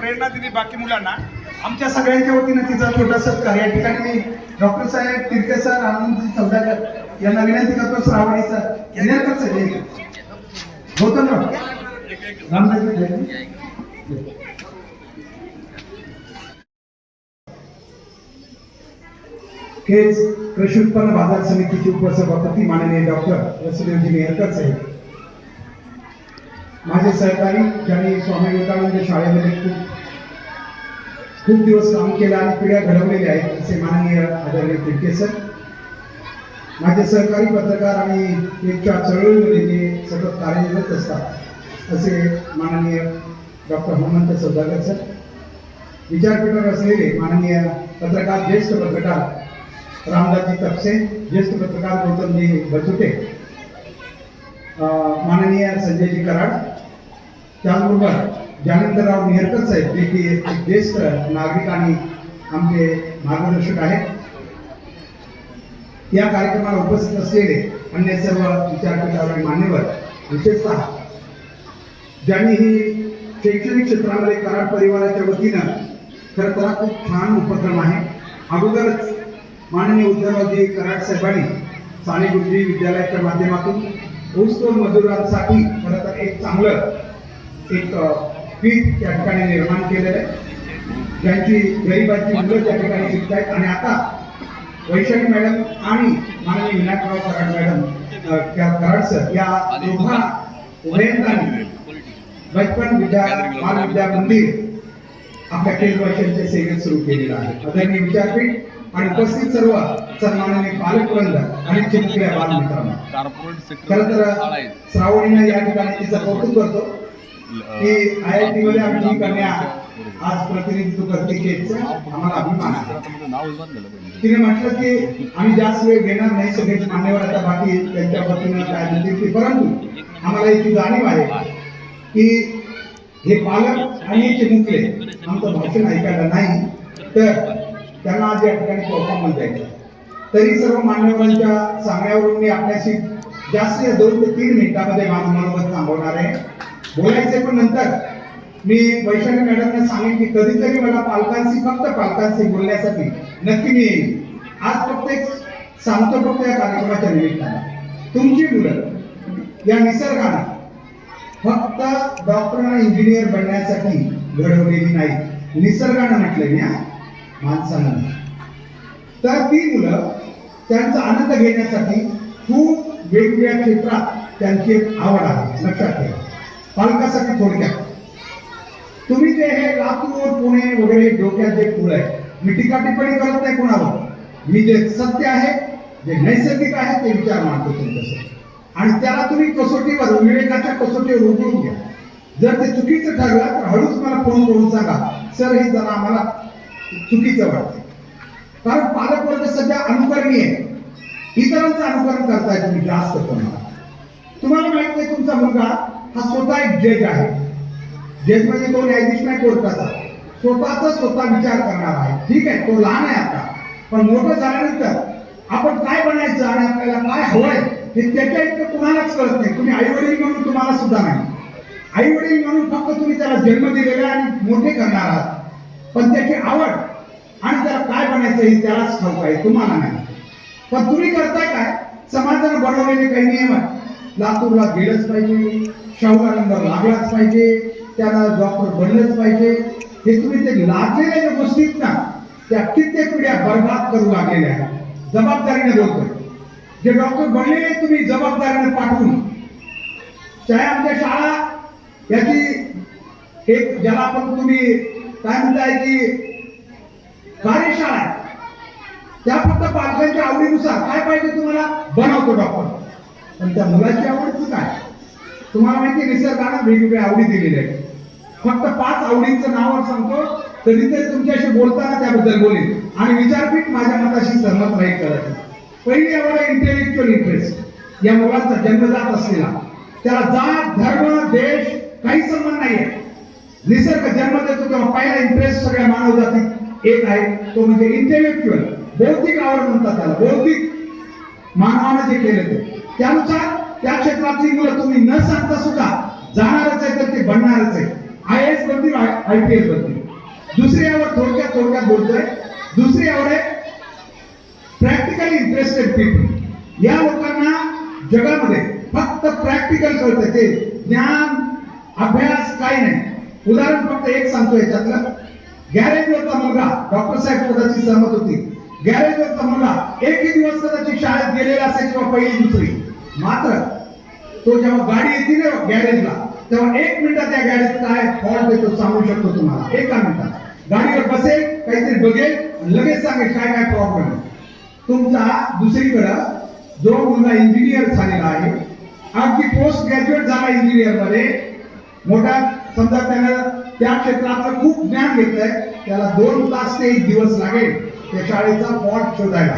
प्रेरणा दिली बाकी मुलांना. आमच्या सगळ्यांच्या वतीनं तिचा छोटा सत्कार या ठिकाणी मी डॉक्टर साहेब तिरके सर आनंद चौदाकर यांना विनंती करतो श्रावणी सर घेण्यातच सर ना. गौतमराव केज कृषी उत्पन्न बाजार समितीचे उपसभापती माननीय डॉक्टर वसुदेवजी मेहरकर साहेब. माझे सहकारी ज्यांनी स्वामी विवेकानंद शाळेमध्ये खूप खूप दिवस काम केलं आणि पिढ्या घडवलेल्या आहेत असे माननीय आदरणीय तिडके सर. माझे सहकारी पत्रकार आणि त्यांच्या चळवळीमध्ये ते सतत कार्यरत असतात असे माननीय डॉक्टर हनुमंत सौदागर सर. विचारपीठावर असलेले माननीय पत्रकार ज्येष्ठ पत्रकार रामदासजी तपसे ज्येष्ठ पत्रकार गौतमजी बचुटे माननीय संजयजी कराड. त्याचबरोबर ज्ञानेंद्रराव मेहरकर साहेब जे की एक ज्येष्ठ नागरिक आणि आमचे मार्गदर्शक आहेत या कार्यक्रमाला उपस्थित असलेले अन्य सर्व विचारपीठावरील मान्यवर विशेषतः ज्यांनी ही शैक्षणिक क्षेत्रामध्ये कराड परिवाराच्या वतीनं खरं तर खूप छान उपक्रम आहे. अगोदरच माननीय उद्धवरावजी कराड साहेबांनी साने गुरुजी विद्यालयाच्या माध्यमातून ऊसतोड मजुरांसाठी खरं तर एक चांगलं एक पीठ त्या ठिकाणी निर्माण केलेलं आहे. ज्यांची गरिबाची मुलं त्या ठिकाणी शिकत आहेत आणि आता वैशाली मॅडम आणि माननीय विनायकराव कराड मॅडम कराड सर या दोघा उभयंतांनी बचपन विद्या बाल विद्या मंदिर आपल्या केंद्र वर्षांच्या सेवेत सुरू केलेलं आहे. आदरणीय विद्यापीठ आणि उपस्थित सर्व सन्माननीय पालकवृंद आणि चिमुकल्या बालमित्रांनो. खरं तर श्रावणीनं या ठिकाणी तिचं कौतुक करतो. की आय आय टी मध्ये आमची कन्या आज प्रतिनिधित्व करते आम्हाला अभिमान आहे. तिने म्हटलं की आम्ही जास्त वेळ घेणार नाही सगळेच मान्यवर आता बाकी त्यांच्या वतीनं काय म्हणतील ते. परंतु आम्हाला याची जाणीव आहे की हे पालक आणि चिमुकले आमचं भाषण ऐकायला नाही तर त्यांना आज या ठिकाणी परफॉर्मन्स द्यायचा तरी सर्व मान्यवरांच्या सांगण्यावरून मी आपल्याशी जास्तीत दोन ते तीन मिनिटामध्ये माझं मनोगत थांबवणार आहे. बोलायचे पण नंतर. मी वैशाली मॅडमने सांगितली कधीतरी मला पालकांशी फक्त पालकांशी बोलण्यासाठी नक्की मी येईन. आज फक्त एक सांगतो फक्त या कार्यक्रमाच्या निमित्तानं. तुमची मुलं या निसर्गाला फक्त डॉक्टर आणि इंजिनियर बनण्यासाठी घडवलेली नाही निसर्गानं म्हटलं मी माणसानं तर ती मुलं त्यांचा आनंद घेण्यासाठी खूप वेगवेगळ्या क्षेत्रात त्यांची एक आवड आहे. लक्षात ठेवा. पालकासाठी थोडक्यात तुम्ही जे हे लातूर पुणे वगैरे डोक्यात जे फुल आहे मी टीका टिप्पणी करत नाही कोणावर. मी जे सत्य आहे जे नैसर्गिक आहे ते विचार मांडतो तुमच्यासाठी. आणि त्याला तुम्ही कसोटीवर विवेकाच्या कसोटीवर उघडून घ्या. जर ते चुकीचं ठरलं तर हळूच मला फोन करून सांगा. सर हे जरा आम्हाला चुकीचं वाटतं कारण पालक वर्ग सध्या अनुकरणीय आहे. इतरांचं अनुकरण करताय तुम्ही जास्त प्रमाणात. तुम्हाला माहीत नाही तुमचा मुलगा हा स्वतः एक जज आहे. जज म्हणजे तो न्यायाधीश नाही कोर्टाचा. स्वतःचा स्वतः विचार करणार आहे. ठीक आहे तो लहान आहे आता. पण मोठं झाल्यानंतर आपण काय बनायचं आणि आपल्याला काय हवंय हे त्याच्या इतकं कुणालाच कळत नाही. तुम्ही आई वडील म्हणून तुम्हाला सुद्धा नाही. आई वडील म्हणून फक्त तुम्ही त्याला जन्म दिलेला आहे आणि मोठे करणार आहात. पण त्याची आवड आणि त्याला काय बनायचं हे त्यालाच ठाऊक आहे तुम्हाला नाही. पण तुम्ही करताय काय? समाजानं बनवलेले काही नियम आहेत. लातूरला गेलंच पाहिजे शाहूला नंबर लागलाच पाहिजे त्याला डॉक्टर बनलंच पाहिजे. हे तुम्ही ते लागलेल्या ज्या ना त्या कित्येक पिढ्या बर्बाद करू लागलेल्या आहेत. जबाबदारीने बोलतोय जे डॉक्टर बनलेले तुम्ही जबाबदारीने पाठवून. चाहे आमच्या शाळा याची एक ज्याला आपण तुम्ही काय म्हणताय की कार्यशाळा त्या फक्त पालकांच्या आवडीनुसार काय पाहिजे तुम्हाला? बनवतो डॉक्टर. पण त्या मुलाची आवडीचं काय तुम्हाला माहिती निसर्गानं वेगवेगळ्या आवडी दिलेल्या आहेत. फक्त पाच आवडींचं नाव सांगतो तरी ते तुमच्याशी बोलताना त्याबद्दल बोलेल आणि विचारपीठ माझ्या मताशी सहमत नाही करत. पहिली आवड आहे इंटेलेक्च्युअल इंटरेस्ट या मुलांचा जन्मजात असलेला. त्याला जात धर्म देश काही संबंध नाहीये. निसर्ग जन्म देतो तेव्हा पहिला इंटरेस्ट सगळ्या मानव जातीत एक आहे. तो म्हणजे इंटेलेक्च्युअल बौद्धिक आवड म्हणतात त्याला. बौद्धिक. मानवानं जे केलं ते. त्यानुसार त्या क्षेत्रातली मुलं तुम्ही न सांगता सुद्धा जाणारच आहे तर ते बनणारच आहे आय एस बनतील आय पी एस बनतील. दुसरी आवड थोडक्यात थोडक्यात बोलतोय. दुसरी आवड आहे प्रॅक्टिकली इंटरेस्टेड पीपल या लोकांना जगामध्ये फक्त प्रॅक्टिकल कळतं ते ज्ञान अभ्यास काही नाही. उदाहरण फक्त एक सांगतो याच्यातलं. गॅरेजवरचा मुलगा डॉक्टर साहेब पदाची सहमत होती गॅरेजवरचा मुलगा एकही दिवस कदाचित शाळेत गेलेला असेल किंवा पहिली दुसरी. मात्र तो जेव्हा गाडी येते ना गॅरेजला तेव्हा एक मिनिटात त्या गॅरेज काय फॉल्ट येतो सांगू शकतो तुम्हाला. एका मिनिटात. गाडीवर बसेल काहीतरी बघेल लगेच सांगेल काय काय प्रॉब्लेम आहे. तुमचा दुसरीकडं जो मुलगा इंजिनियर झालेला आहे. अगदी पोस्ट ग्रॅज्युएट झाला इंजिनियरमध्ये. मोठा समजा त्यानं त्या क्षेत्रातलं खूप ज्ञान घेतलंय. त्याला दोन तास ते एक दिवस लागेल. त्या शाळेचा फॉट शोधायला.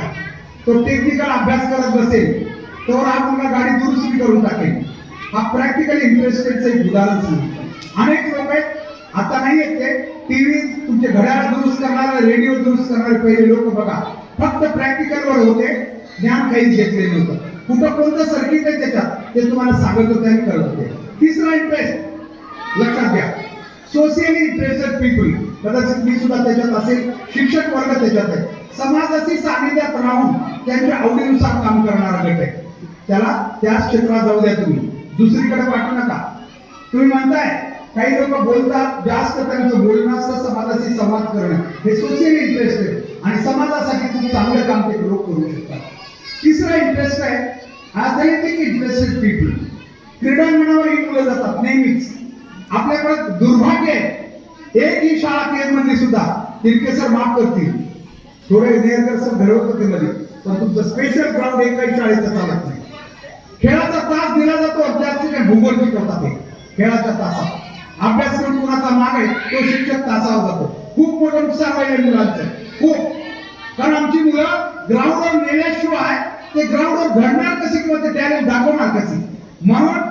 तो टेक्निकल अभ्यास करत बसेल तर हा मुलगा गाडी दुरुस्ती करून टाकेल. हा प्रॅक्टिकल इंटरेस्टेडचं एक उदाहरण सांगितलं अनेक लोक आहेत आता नाही येत ते टीव्ही तुमचे घड्याळ दुरुस्त करणारे रेडिओ दुरुस्त करणारे पहिले लोक बघा. फक्त प्रॅक्टिकलवर होते ज्ञान काहीच घेतले नव्हतं कुठं कोणतं सर्किट आहे त्याच्यात ते तुम्हाला सांगत होते आणि करत होते. तिसरा इंटरेस्ट लक्षात घ्या. सोशियली इंटरेस्टेड पीपल कदाचित मी सुद्धा त्याच्यात असेल शिक्षक वर्ग त्याच्यात आहे. समाजाशी सानिध्यात राहून त्यांच्या आवडीनुसार काम करणारा गट आहे. त्याला त्याच क्षेत्रात जाऊ द्या तुम्ही. दुसरीकडे पाठवू नका. तुम्ही म्हणताय काही लोक बोलतात जास्त त्यांचं बोलणं असतं समाजाशी संवाद करणं. हे सोशल इंटरेस्ट आहे. आणि समाजासाठी तुम्ही चांगलं काम ते लोक करू शकता तिसरा इंटरेस्ट आहे अथलेटिक इंटरेस्टेड पीपल क्रीडांगणावर ही मुलं जातात नेहमीच. आपल्याकडे दुर्भाग्य आहे. एक ही शाळा केज सुद्धा सुद्धा तिरकेसर माफ करतील. थोडे नेरकर सर घडवत होते मध्ये पण तुमचं स्पेशल ग्राउंड एकाही शाळेचा चालत नाही. खेळाचा तास दिला जातो त्याचे काय भूगोल शिकवतात ते. खेळाच्या तासात. अभ्यासक्रम कुणाचा माग आहे तो शिक्षक तासावर जातो. खूप मोठं नुकसान व्हायला मुलांचं. खूप. कारण आमची मुलं ग्राउंडवर नेल्याशिवाय ते ग्राउंडवर घडणार कसे किंवा ते टॅलेंट दाखवणार कसे म्हणून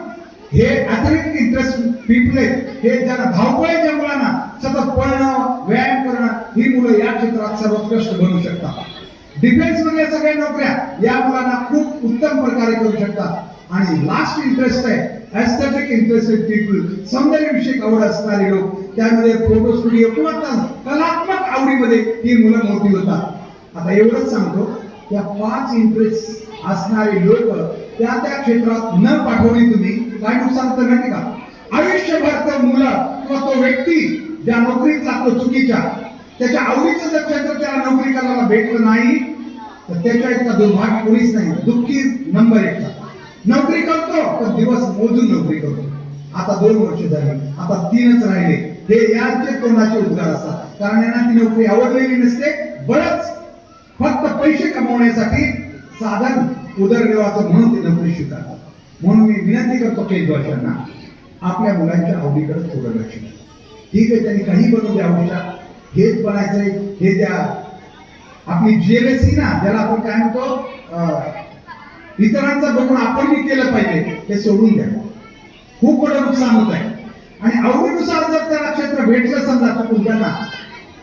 हे अथलेटिक इंटरेस्ट पीपल आहेत. हे ज्यांना धावपळे आहे ज्या मुलांना सतत पळणं व्यायाम करणं ही मुलं या क्षेत्रात बनू शकतात डिफेन्समध्ये सगळ्या नोकऱ्या या मुलांना खूप उत्तम प्रकारे करू शकतात. आणि लास्ट इंटरेस्ट आहे एस्थेटिक इंटरेस्टेड पीपल सौंदर्यविषयक आवड असणारे लोक त्यामध्ये फोटो स्टुडिओ किंवा कलात्मक आवडीमध्ये ही मुलं मोठी होतात. आता एवढंच सांगतो या पाच इंटरेस्ट असणारे लोक त्या त्या क्षेत्रात न पाठवली तुम्ही काय नुकसान तर नाही का आयुष्यभर तर मुलं किंवा तो व्यक्ती ज्या नोकरीत लागतो चुकीच्या त्याच्या आवडीचं जर क्षेत्र त्याला नोकरी करायला भेटलं नाही तर त्याच्या इतका दुर्भाग्य कोणीच नाही. दुःखी नंबर एकचा नोकरी करतो पण दिवस मोजून नोकरी करतो. आता दोन वर्ष झाली. आता तीनच राहिले. हे याचे तोंडाचे उद्गार असतात. कारण यांना ती नोकरी आवडलेली नसते. बरंच फक्त पैसे कमवण्यासाठी साधन उदरनिर्वाहाचं म्हणून ते नोकरी स्वीकारतात. म्हणून मी विनंती करतो काही वर्षांना आपल्या मुलांच्या आवडीकडे थोडं लक्ष ठीक आहे त्यांनी काही बनवू द्या हेच बनायचंय हे द्या आपली जीएमएससी ना ज्याला आपण काय म्हणतो अं, इतरांचं बघून आपण केलं पाहिजे हे सोडून द्या. खूप मोठं नुकसान होत आहे. आणि आवडीनुसार जर त्याला क्षेत्र भेटलं समजा तर त्यांना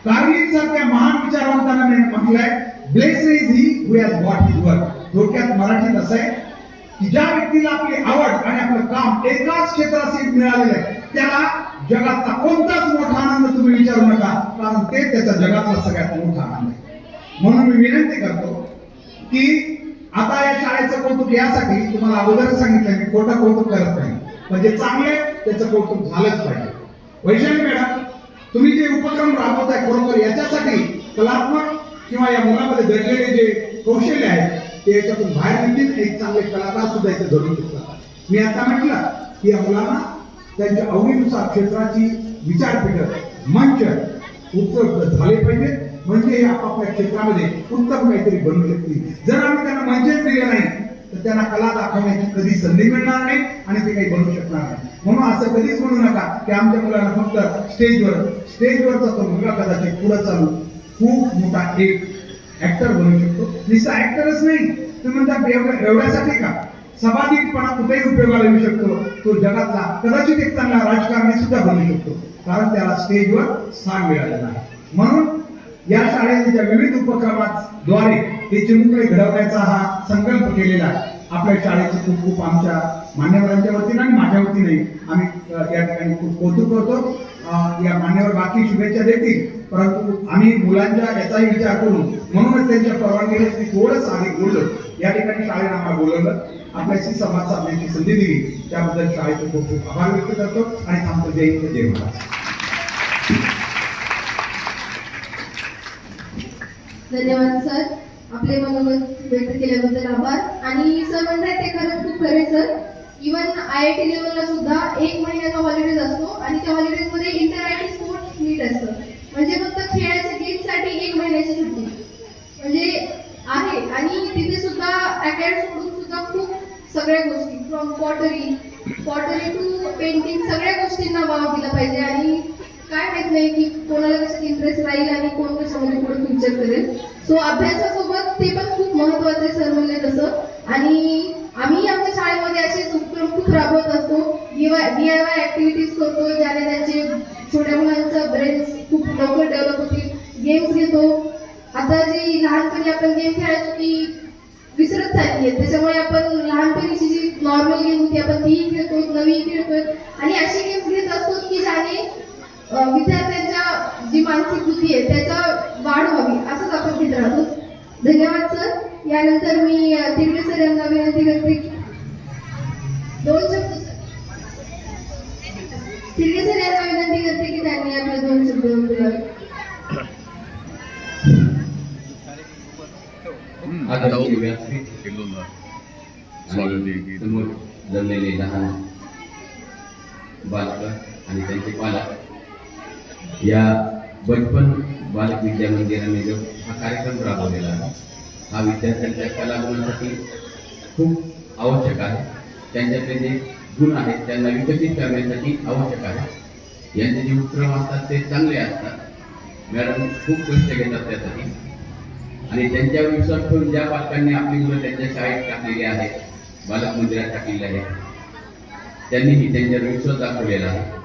कार्लिन सारख्या महान विचारवंतांना म्हटलंय bless is he who has what is work थोडक्यात मराठीत असं आहे की ज्या व्यक्तीला आपली आवड आणि आपलं काम एकाच क्षेत्राशी मिळालेलं आहे त्याला जगातला कोणताच मोठा आनंद तुम्ही विचारू नका कारण ते त्याचा जगातला सगळ्यात मोठा आनंद आहे. म्हणून मी विनंती करतो की आता या शाळेचं कौतुक यासाठी तुम्हाला अगोदर सांगितलं मी खोटं कौतुक करत नाही. म्हणजे चांगले त्याचं कौतुक झालंच पाहिजे. वैशाली मॅडम तुम्ही जे उपक्रम राबवताय खरोखर याच्यासाठी कलात्मक किंवा या मुलामध्ये दडलेले जे कौशल्य आहेत ते याच्यातून बाहेर निघतील. एक चांगले कलाकार सुद्धा इथे घडू शकतात मी आता म्हटलं की या मुलांना त्यांच्या आवडीनुसार क्षेत्राची विचारपीठ मंच उपलब्ध झाले पाहिजे म्हणजे हे आपापल्या क्षेत्रामध्ये उत्तम काहीतरी बनू शकतील. जर आम्ही त्यांना मंचच दिले नाही तर त्यांना कला दाखवण्याची कधी संधी मिळणार नाही आणि ते काही बनू शकणार नाही. म्हणून असं कधीच म्हणू नका की आमच्या मुलांना फक्त स्टेजवर स्टेजवरचा तो मुलगा कदाचित पुढे चालू खूप मोठा एक ऍक्टर बनू शकतो. नुसता ऍक्टरच नाही. तुम्ही म्हणता एवढ्या- एवढ्यासाठी का? सभाधिकपणा कुठेही उपयोगाला येऊ शकतो. तो जगातला कदाचित एक चांगला राजकारणी सुद्धा बनू शकतो. कारण त्याला स्टेजवर स्थान मिळालेलं आहे. म्हणून या शाळेच्या विविध उपक्रमाद्वारे ते चिमुकले घडवण्याचा हा संकल्प केलेला आहे. आपल्या शाळेचे खूप खूप आमच्या मान्यवरांच्या वतीने आणि माझ्या वतीने आम्ही या ठिकाणी खूप कौतुक करतो. या मान्यवर बाकी शुभेच्छा देतील. परंतु आम्ही मुलांच्या याचाही विचार करू. म्हणूनच त्यांच्या परवानगीने मी आधी बोललो. या ठिकाणी शाळेनं आम्हाला बोलवलं. आपल्याशी संवाद साधण्याची संधी दिली. त्याबद्दल शाळेचे खूप खूप आभार व्यक्त करतो आणि आमचं जय हिंद जय महाराज धन्यवाद सर. आपले मनोगत व्यक्त केल्याबद्दल आभार. आणि सर म्हणतात ते खरंच खूप खरे sir. Even I I T लेवलला सुद्धा एक महिन्याचा हॉलिडेज असतो आणि त्या हॉलिडेजमध्ये इंटर आय टी स्पोर्ट्स नीट असतं. म्हणजे फक्त खेळाच्या गेमसाठी एक महिन्याची सुट्टी. म्हणजे आहे. आणि तिथे सुद्धा अकॅडमी सोडून सुद्धा खूप सगळ्या गोष्टी from pottery pottery to painting सगळ्या गोष्टींना वाव दिला पाहिजे. आणि काय माहीत नाही की कोणाला कशात इंटरेस्ट राहील आणि कोण कशामध्ये पुढे फ्युचर करेल. सो अभ्यासासोबत ते पण खूप महत्त्वाचे सर म्हणले तसं. आणि आम्ही आमच्या शाळेमध्ये असे उपक्रम खूप राबवत असतो. डी आय वाय ऍक्टिव्हिटीज करतो ज्याने त्यांचे छोट्या मुलांचं ब्रेन खूप लवकर डेव्हलप होतील. गेम्स घेतो. आता जे लहानपणी आपण गेम खेळायचो ती विसरत चालली आहे. त्याच्यामुळे आपण लहानपणीची जी नॉर्मल गेम होती आपण तीही खेळतो नवीन खेळतोय. आणि अशी गेम्स घेत असतो की ज्याने विद्यार्थ्यांच्या जी मानसिक बुद्धी आहे त्याचा वाढ व्हावी. असंच आपण घेत राहतो. धन्यवाद सर यानंतर मी तिरके सर यांना विनंती करते की दोन शब्द सर. तिरके सर यांना विनंती करते की त्यांनी आपले दोन शब्द बोलावे जमलेले लहान बालक आणि त्यांचे पालक. या बचपन बालक विद्या मंदिराने जो हा कार्यक्रम राबवलेला आहे हा विद्यार्थ्यांच्या कलागुणासाठी खूप आवश्यक आहे. त्यांच्यातले जे गुण आहेत त्यांना विकसित करण्यासाठी आवश्यक आहे. यांचे जे उपक्रम असतात ते चांगले असतात. मॅडम खूप कष्ट घेतात त्यासाठी. आणि त्यांच्यावर विश्वास ठेवून ज्या पालकांनी आपली मुलं त्यांच्या शाळेत टाकलेली आहेत बालक मंदिरात टाकलेली आहेत त्यांनीही त्यांच्यावर विश्वास दाखवलेला आहे.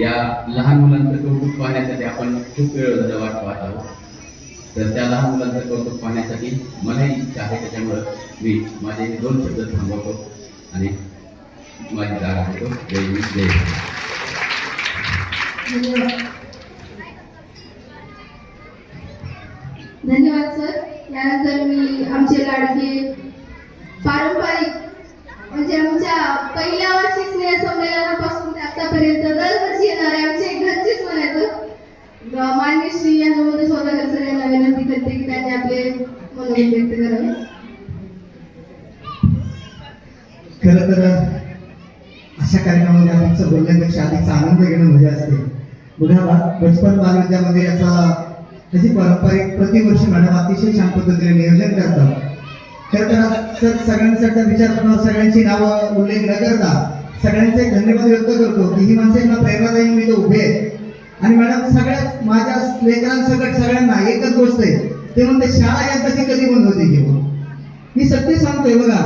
या लहान मुलांचं कौतुक पाहण्यासाठी आपण खूप वेळ वाट पाहत आहोत. तर त्या लहान मुलांचं कौतुक पाहण्यासाठी मलाही इच्छा आहे. त्याच्यामुळं मी माझे दोन शब्द थांबवतो आणि माझी जागा देतो जय हिंद जय धन्यवाद सर. यानंतर मी आमचे लाडके पारंपरिक म्हणजे आमच्या पहिल्या वर्षी स्नेह संमेलनापासून आतापर्यंत दरवर्षी येणारे आमचे घरचेच म्हणायचं ग- मान्य श्री हनुमंत सौदागर सर यांना की त्यांनी आपले मनोगत व्यक्त करावे. खर तर अशा कार्यक्रमामध्ये आपण बोलण्यापेक्षा अधिकचा आनंद घेणं मजा असते. बघा बचपन बाल याचा त्याची पारंपरिक प्रतिवर्षी मॅडम अतिशय छान पद्धतीने नियोजन करतात. खरं तर सर सगळ्यांचा विचार करून सगळ्यांची नावं उल्लेख न करता सगळ्यांचे धन्यवाद व्यक्त करतो. की ही माणसं प्रेरणादायी मी तो उभे आहेत आणि मॅडम सगळ्यात माझ्या लेकरांसकट सगळ्यांना एकच गोष्ट आहे. ते म्हणते शाळा एकदाची कधी बंद होते घेऊन मी सत्य सांगतोय बघा.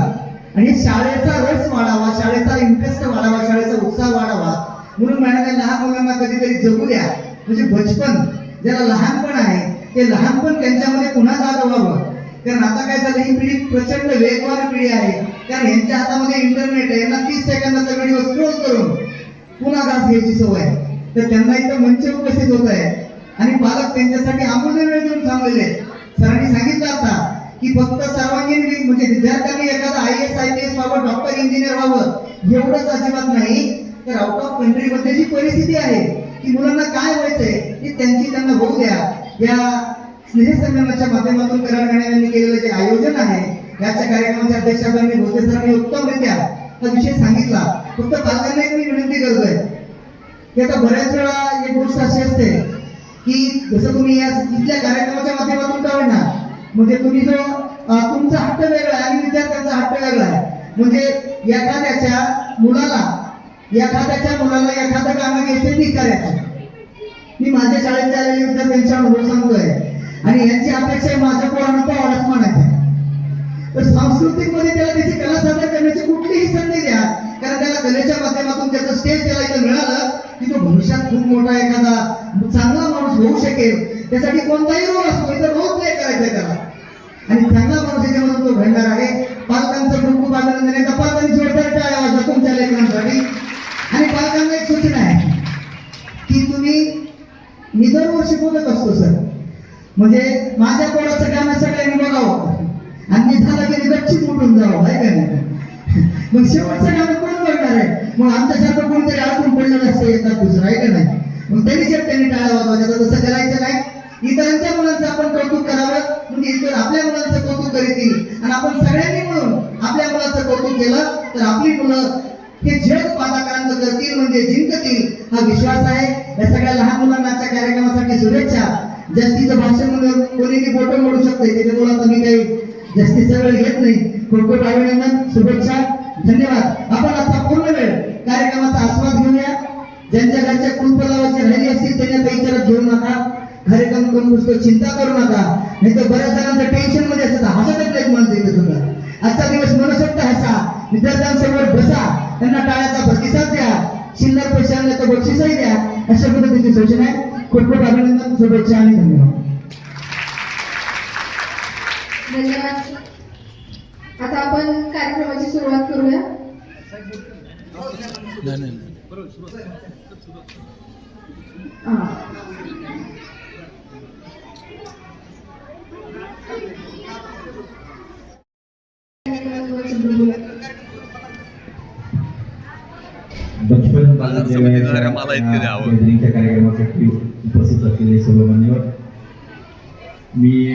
आणि शाळेचा रस वाढावा शाळेचा इंटरेस्ट वाढावा शाळेचा उत्साह वाढावा. म्हणून मॅडम या लहान मुलांना कधीतरी जगू द्या. म्हणजे बचपन ज्याला लहानपण आहे ते लहानपण त्यांच्यामध्ये पुन्हा जागवावं. कारण आता काय झालं ही पिढी प्रचंड वेगवान पिढी आहे. कारण यांच्या हातामध्ये इंटरनेट आहे. यांना तीस सेकंदाचा व्हिडिओ स्क्रोल करून पुन्हा घास घ्यायची सवय आहे. तर त्यांना इथं मंच उपस्थित होत आहे. आणि पालक त्यांच्यासाठी अमूल्य वेळ देऊन थांबलेले सरांनी सांगितलं आता की फक्त सर्वांगीण म्हणजे विद्यार्थ्यांनी एखादा I S I P S व्हावं डॉक्टर इंजिनियर व्हावं एवढंच अजिबात नाही. तर आउट ऑफ कंट्री मध्ये जी परिस्थिती आहे की मुलांना काय व्हायचंय ती त्यांची त्यांना होऊ द्या. या स्नेहसंमेलनाच्या माध्यमातून कराड यांनी केलेलं जे आयोजन आहे याच्या कार्यक्रमाच्या अध्यक्षांनी भोते सरांनी उत्तमरित्या हा विषय सांगितला. फक्त पालकांना एक मी विनंती करतोय की आता बऱ्याच वेळा एक गोष्ट अशी असते की जसं तुम्ही या इथल्या कार्यक्रमाच्या माध्यमातून का होईना म्हणजे तुम्ही जो तुमचा हट्ट वेगळा आहे आणि विद्यार्थ्यांचा हट्ट वेगळा आहे. म्हणजे एखाद्याच्या मुलाला एखाद्याच्या मुलाला एखादं काम घ्यायचं ती करायचं. मी माझ्या शाळेत आलेले विद्यार्थ्यांच्या अनुभव सांगतोय. आणि यांची अपेक्षा आहे माझ्या पोरांना पावलाच म्हणायचं तर सांस्कृतिकमध्ये त्याला त्याची कला सादर करण्याची कुठलीही संधी द्या. कारण त्याला कलेच्या माध्यमातून त्याचं स्टेज त्याला इथं मिळालं खूप मोठा एखादा चांगला माणूस होऊ शकेल त्यासाठी कोणताही रोल असतो इथं रोल नाही करायचा त्याला. आणि चांगला माणूस याच्यामध्ये तो घडणार आहे पालकांचं खूप खूप आनंद आहे पालकांनी जोरदार टाळ्या वाजवा तुमच्या लेकरांसाठी आणि पालकांना एक सूचना आहे की तुम्ही मी दरवर्षी बोलत असतो सर. म्हणजे माझ्या कोणाचं काम सगळ्यांनी बघावं आणि मी झालं की गच्चीत उठून जावं आहे का नाही? मग शेवटचं काम कोण बघणार आहे? मग आमच्यासारखं कोणतरी अडकून पडलं नसतं एखाद दुसरं आहे का नाही? मग त्यांनी जर त्यांनी टाळा वाजवायचा तर तसं करायचं नाही. इतरांच्या मुलांचं आपण कौतुक करावं म्हणजे इतर आपल्या मुलांचं कौतुक करीतील आणि आपण सगळ्यांनी मिळून आपल्या मुलाचं कौतुक केलं तर आपली मुलं हे जग पादाक्रांत करतील म्हणजे जिंकतील हा विश्वास आहे. या सगळ्या लहान मुलांनाच्या कार्यक्रमासाठी शुभेच्छा. जास्तीचं भाषण म्हणून कोणी फोटो मोडू शकते त्याच्यामुळे आता मी काही जास्ती सगळं घेत नाही. खूप खूप अभिनंदन शुभेच्छा. धन्यवाद. आपण आता पूर्ण वेळ कार्यक्रमाचा आस्वाद घेऊया. ज्यांच्या घरच्या कुलपलावाची राहिली असतील त्यांना आता घेऊ नका. कार्यक्रम करून नुसतं चिंता करू नका. नाही तर बऱ्याच जणांचं टेन्शनमध्ये असतात हसतच नाही माणसं इथे सुद्धा. आजचा दिवस मनसोक्त हसा. विद्यार्थ्यांसमोर बसा. त्यांना टाळ्याचा प्रतिसाद द्या. शिल्लक पैसे आणले तर बक्षीसही द्या. अशा पद्धतीची सूचना आहे. खूप खूप अभिनंदन. शुभेच्छा आणि धन्यवाद. धन्यवाद. आता आपण कार्यक्रमाची सुरुवात करूया. बचपन मला कार्यक्रमासाठी उपस्थित असलेले सर्व मान्यवर मी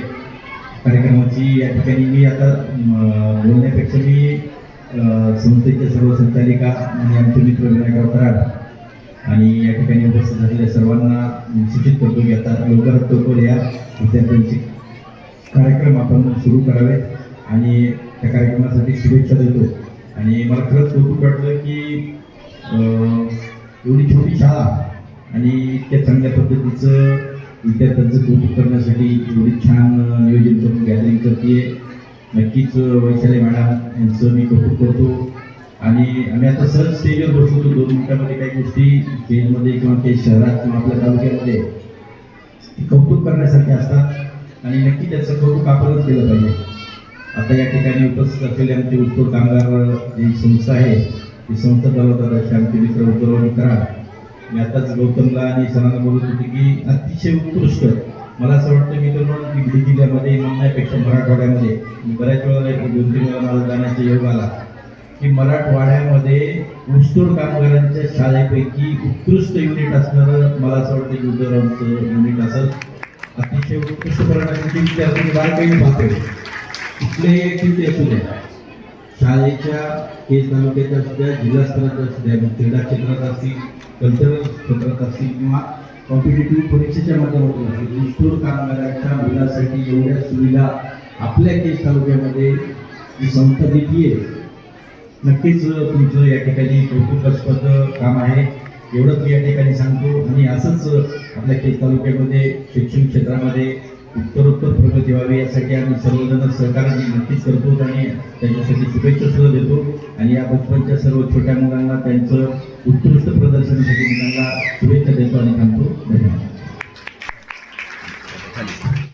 कार्यक्रमाची या ठिकाणी मी आता बोलण्यापेक्षा मी संस्थेच्या सर्व संचालिका आणि आमचे मित्र विनायकराव कराड आणि या ठिकाणी उपस्थित झालेल्या सर्वांना सूचित करतो की आता लवकरात लवकर या विद्यार्थ्यांचे कार्यक्रम आपण सुरू करावे आणि त्या कार्यक्रमासाठी शुभेच्छा देतो. आणि मला खरंच कौतुक वाटलं की एवढी छोटी शाळा आणि इतक्या चांगल्या पद्धतीचं विद्यार्थ्यांचं कौतुक करण्यासाठी एवढी छान नियोजन करून गॅदरिंग करते नक्कीच वैशाली मॅडम यांचं मी कौतुक करतो. आणि आम्ही आता सहज स्टेजवर बसलो होतो. दोन मिनिटामध्ये काही गोष्टी स्टेजमध्ये किंवा ते शहरात किंवा आपल्या तालुक्यामध्ये कौतुक करण्यासारखे असतात. आणि नक्की त्याचं कौतुक आपणच केलं पाहिजे. आता या ठिकाणी उपस्थित असलेले आमचे उत्तर कामगार जी संस्था आहे ती संस्था चालवतात असे आमचे मित्र उत्तरवाणी करा. मी आताच गौतमला आणि सणाला बोलत होते की अतिशय उत्कृष्ट. मला असं वाटतं मी तर म्हणून की जिल्ह्यामध्ये म्हणण्यापेक्षा मराठवाड्यामध्ये बऱ्याच वेळा एक दोन तीन वेळा मला जाण्याचा योग आला. की मराठवाड्यामध्ये ऊसतोड कामगारांच्या शाळेपैकी उत्कृष्ट युनिट असणारं मला असं वाटतं की उद्धवरामचं युनिट असं अतिशय उत्कृष्ट करण्यासाठी विद्यार्थी बारकाईने पाहतो कुठलेही ऍक्टिव्हिटी असू द्या. शाळेच्या केस तालुक्याच्या असल्या जिल्हा स्तराच्या असल्या मग क्रीडा क्षेत्रात असतील कल्चरल क्षेत्रात असतील किंवा कॉम्पिटेटिव्ह परीक्षेच्या माध्यमातून असतील ऊसतोड कामगारांच्या मुलासाठी एवढ्या सुविधा आपल्या केस तालुक्यामध्ये जी संस्था आहे. नक्कीच तुमचं या ठिकाणी कौतुकास्पद काम आहे. एवढंच या ठिकाणी सांगतो. आणि असंच आपल्या केस तालुक्यामध्ये शिक्षण क्षेत्रामध्ये उत्तरोत्तर प्रगती व्हावी यासाठी आम्ही सर्वजण सहकार्य नक्कीच करतो आणि त्यांच्यासाठी शुभेच्छा सुद्धा देतो. आणि या बचपनच्या सर्व छोट्या मुलांना त्यांचं उत्कृष्ट प्रदर्शनासाठी मुलांना शुभेच्छा देतो आणि थांबतो. धन्यवाद.